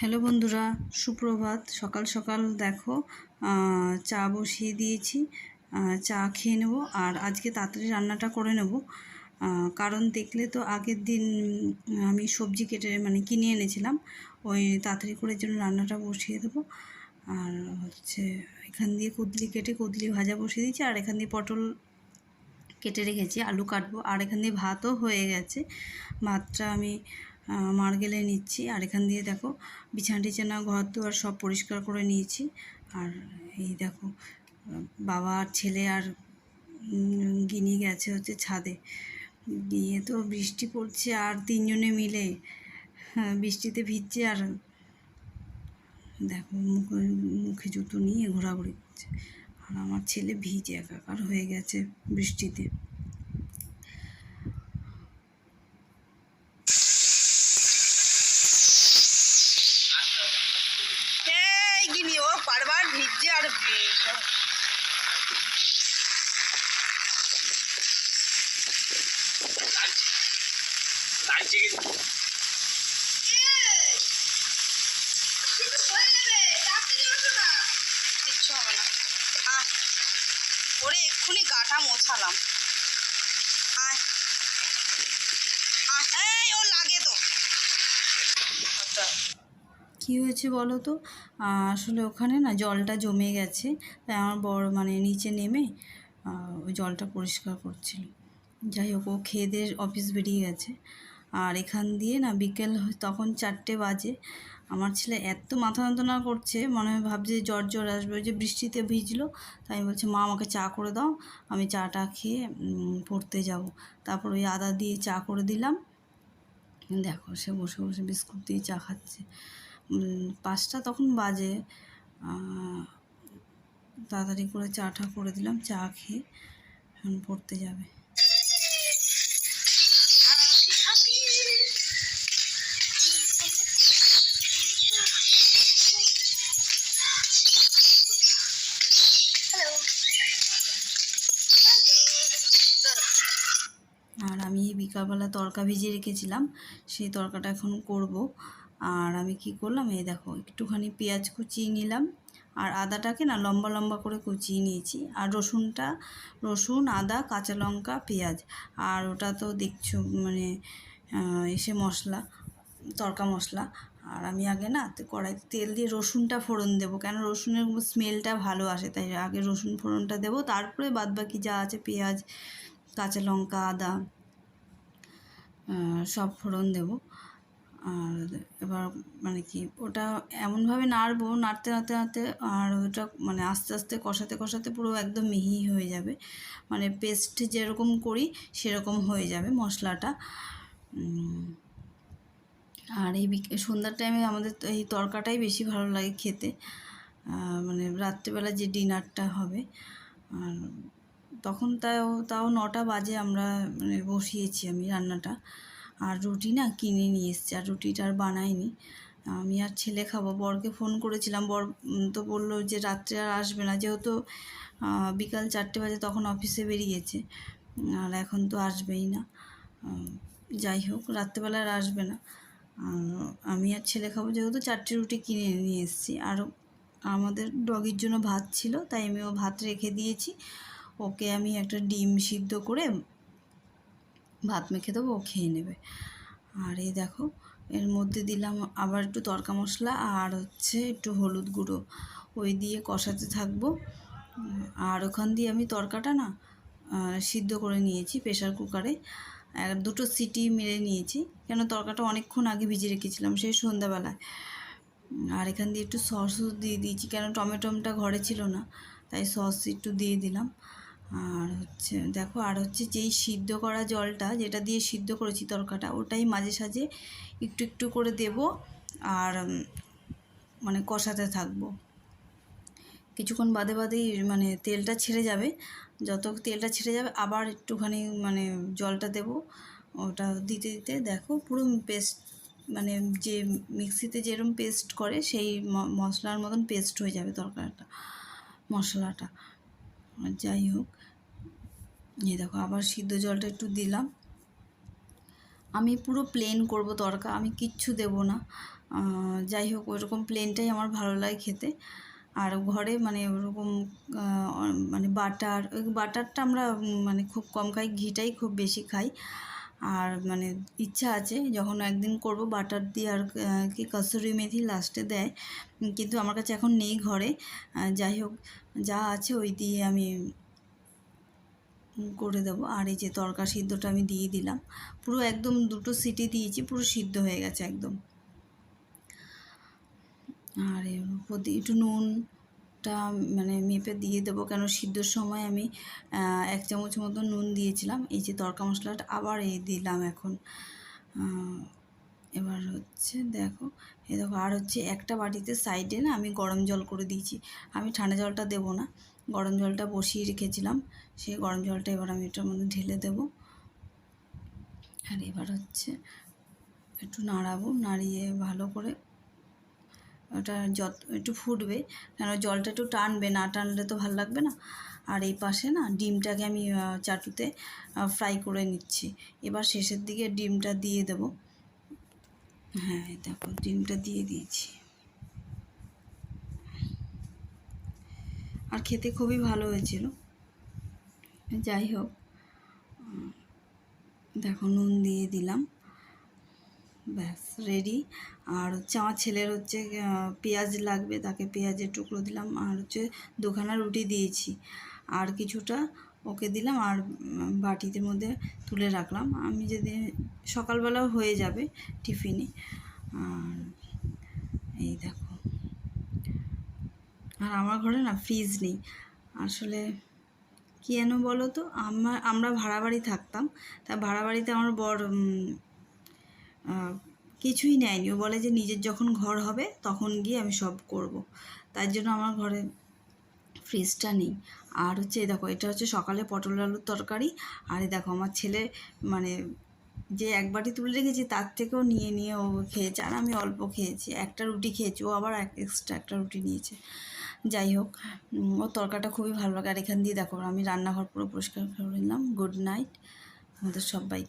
Hello বন্ধুরা, সুপ্রভাত। সকাল সকাল দেখো চা বসিয়ে দিয়েছি চা খেয়ে নেব আর আজকে তাড়াতাড়ি রান্নাটা করে নেব। কারণ দেখলে তো আগের দিন আমি সবজি কেটে মানে কিনে এনেছিলাম, ওই তাড়াতাড়ি করে জন্য রান্নাটা বসিয়ে দেবো। আর হচ্ছে এখান দিয়ে কুদলি কেটে, কুদলি ভাজা বসিয়ে দিয়েছি, আর এখান দিয়ে পটল কেটে রেখেছি আলু কাটবো। আর এখান দিয়ে ভাতও হয়ে গেছে। ভাতটা আমি আহ, মার্গেলে নিচ্ছি। আর এখান দিয়ে দেখো বিছানা টিছানা ঘর দুয়ার সব পরিষ্কার করে নিয়েছি। আর এই দেখো বাবা আর ছেলে আর গিনি গেছে হচ্ছে ছাদে। গিয়ে তো বৃষ্টি পড়ছে আর তিনজনে মিলে হ্যাঁ, বৃষ্টিতে ভিজছে আর দেখো মুখে মুখে জুতো নিয়ে ঘোরাঘুরি করছে। আর আমার ছেলে ভিজে একাকার হয়ে গেছে বৃষ্টিতে। এই গিনি ও বারবার ভিজছে আর গাটা মোছালাম। আয়। আহ, এই ও লাগে তো। আচ্ছা। কি হয়েছে বলো তো? আসলে ওখানে না জলটা জমে গেছে তাই আমার বড় মানে নিচে নেমে ওই জলটা পরিষ্কার করছিল। যাই হোক ও খেয়ে অফিস বেরিয়ে গেছে। আর এখান দিয়ে না বিকেল তখন চারটে বাজে। আমার ছেলে এত মাথা যন্ত্রণা করছে, মনে হয় ভাবছে জ্বর জ্বর আসবে, ওই যে বৃষ্টিতে ভিজলো, তাই আমি বলছি, মা, আমাকে চা করে দাও, আমি চাটা খেয়ে পড়তে যাব। তারপর ওই আদা দিয়ে চা করে দিলাম। দেখো, সে বসে বসে বিস্কুট দিয়ে চা খাচ্ছে। পাঁচটা তখন বাজে তাড়াতাড়ি করে চাটা করে দিলাম, চা খেয়ে এখন পড়তে যাবে। বিকালবেলা তরকা ভিজিয়ে রেখেছিলাম, সেই তরকাটা এখন করব। আর আমি কি করলাম, এই দেখো, একটুখানি পেঁয়াজ কুচিয়ে নিলাম, আর আদাটাকে না লম্বা লম্বা করে কুচিয়ে নিয়েছি। আর রসুনটা, রসুন, আদা, কাঁচা লঙ্কা, পেঁয়াজ, আর ওটা তো দেখছ মানে এসে মশলা, তরকা মশলা। আর আমি আগে না কড়াইতে তেল দিয়ে রসুনটা ফোড়ন দেবো, কেন রসুনের স্মেলটা ভালো আসে, তাই আগে রসুন ফোড়নটা দেবো, তারপরে বাদবাকি যা আছে, পেঁয়াজ, কাঁচা লঙ্কা, আদা সব ফোড়ন দেবো। আর এবার মানে কি, ওটা এমনভাবে নাড়বো, নাড়তে নাড়তে নাড়তে আর ওটা মানে আস্তে আস্তে কষাতে কষাতে পুরো একদম মিহি হয়ে যাবে। মানে পেস্ট যেরকম করি সেরকম হয়ে যাবে মশলাটা। আর এই সন্ধ্যার টাইমে আমাদের এই তরকাটাই বেশি ভালো লাগে খেতে। মানে রাত্রেবেলা যে ডিনারটা হবে, আর তখন তাও তাও নটা বাজে আমরা মানে বসিয়েছি আমি রান্নাটা। আর রুটি না কিনে নিয়ে এসছি, আর রুটিটা আর বানাইনি। আমি আর ছেলে খাব, বরকে ফোন করেছিলাম, বর তো বলল যে রাত্রে আর আসবে না, যেহেতু বিকাল চারটে বাজে তখন অফিসে বেরিয়েছে, আর এখন তো আসবেই না। যাই হোক, রাত্রেবেলা আর আসবে না। আমি আর ছেলে খাব যেহেতু চারটে রুটি কিনে নিয়ে এসেছি। আর আমাদের ডগির জন্য ভাত ছিল, তাই আমি ও ভাত রেখে দিয়েছি। ওকে আমি একটা ডিম সিদ্ধ করে ভাত মেখে দেবো, ও খেয়ে নেবে। আর এই দেখো, এর মধ্যে দিলাম আবার একটু তরকা মশলা আর হচ্ছে একটু হলুদ গুঁড়ো। ওই দিয়ে কষাতে থাকব। আর ওখান দিয়ে আমি তরকাটা না সিদ্ধ করে নিয়েছি প্রেশার কুকারে। দুটো সিটি মেরে নিয়েছি, কেন তরকাটা অনেকক্ষণ আগে ভিজে রেখেছিলাম সেই সন্ধ্যাবেলায়। আর এখান দিয়ে একটু সসও দিয়ে দিয়েছি, কেন টমেটোমটা ঘরে ছিল না, তাই সস একটু দিয়ে দিলাম। আর হচ্ছে, দেখো, আর হচ্ছে যেই সিদ্ধ করা জলটা যেটা দিয়ে সিদ্ধ করেছি তরকাটা, ওটাই মাঝে সাঝে একটু একটু করে দেব আর মানে কষাতে থাকব। কিছুক্ষণ বাদে বাদেই মানে তেলটা ছেড়ে যাবে। যত তেলটা ছেড়ে যাবে, আবার একটুখানি মানে জলটা দেব। ওটা দিতে দিতে, দেখো, পুরো পেস্ট মানে যে মিক্সিতে যেরকম পেস্ট করে, সেই মশলার মতন পেস্ট হয়ে যাবে তরকারিটা, মশলাটা। যাই হোক। এই দেখো, আবার সিদ্ধ জলটা একটু দিলাম। আমি পুরো প্লেন করব তরকা, আমি কিচ্ছু দেব না। যাই হোক ওইরকম প্লেনটাই আমার ভালো লাগে খেতে। আর ঘরে মানে ওরকম মানে বাটার, ওই বাটারটা আমরা মানে খুব কম খাই, ঘিটাই খুব বেশি খাই। আর মানে ইচ্ছা আছে, যখন একদিন করব, বাটার দিয়ে আর কি কসুরি মেথি লাস্টে দেয়। কিন্তু আমার কাছে এখন নেই ঘরে। যাই হোক, যা আছে ওই দিয়ে আমি করে দেবো। আর এই যে তরকা সিদ্ধটা আমি দিয়ে দিলাম। পুরো একদম দুটো সিটি দিয়েছি, পুরো সিদ্ধ হয়ে গেছে একদম। আর দিয়ে একটু নুনটা মানে মেপে দিয়ে দেবো, কেন সিদ্ধর সময় আমি এক চামচ মতো নুন দিয়েছিলাম। এই যে তরকা মশলাটা আবার এই দিলাম এখন। এবার হচ্ছে দেখো এই দেখো, আর হচ্ছে একটা বাটিতে সাইডে না আমি গরম জল করে দিয়েছি। আমি ঠান্ডা জলটা দেবো না। গরম জলটা বসিয়ে রেখেছিলাম। সেই গরম জলটা এবার আমি এটার মধ্যে ঢেলে দেবো। আর এবার হচ্ছে একটু নাড়াবো, নাড়িয়ে ভালো করে ওটা যত একটু ফুটবে, কেন জলটা একটু টানবে, না টানলে তো ভালো লাগবে না। আর এই পাশে না ডিমটাকে আমি চাটুতে ফ্রাই করে নিচ্ছি। এবার শেষের দিকে ডিমটা দিয়ে দেবো। হ্যাঁ দেখো, ডিমটা দিয়ে দিয়েছি। আর খেতে খুবই ভালো হয়েছিল। যাই হোক দেখো নুন দিয়ে দিলাম। ব্যাস রেডি আর হচ্ছে আমার ছেলের হচ্ছে পেঁয়াজ লাগবে, তাকে পেঁয়াজের টুকরো দিলাম। আর হচ্ছে দুখানা রুটি দিয়েছি। আর কিছুটা ওকে দিলাম আর বাটিতে মধ্যে তুলে রাখলাম। আমি যদি সকালবেলাও হয়ে যাবে টিফিনে। আর এই দেখো। আর আমার ঘরে না ফ্রিজ নেই। আসলে কী যেন বলো তো আমার, আমরা ভাড়া বাড়ি থাকতাম, তা ভাড়া বাড়িতে আমার বর কিছুই নেয়নি। ও বলে যে নিজের যখন ঘর হবে তখন গিয়ে আমি সব করব। তার জন্য আমার ঘরে ফ্রিজটা নেই। আর হচ্ছে, দেখো, এটা হচ্ছে সকালে পটল আলুর তরকারি। আর দেখো, আমার ছেলে মানে যে এক বাটি তুলে রেখেছি তার থেকেও নিয়ে নিয়ে ও খেয়েছে। আর আমি অল্প খেয়েছি। একটা রুটি খেয়েছি। ও আবার এক্সট্রা একটা রুটি নিয়েছে। যাই হোক ও তরকাটা খুবই ভালো লাগে। আর এখান দিয়ে দেখো, আমি রান্নাঘর পুরো পরিষ্কার করে নিলাম। গুড নাইট আমাদের সবাইকে।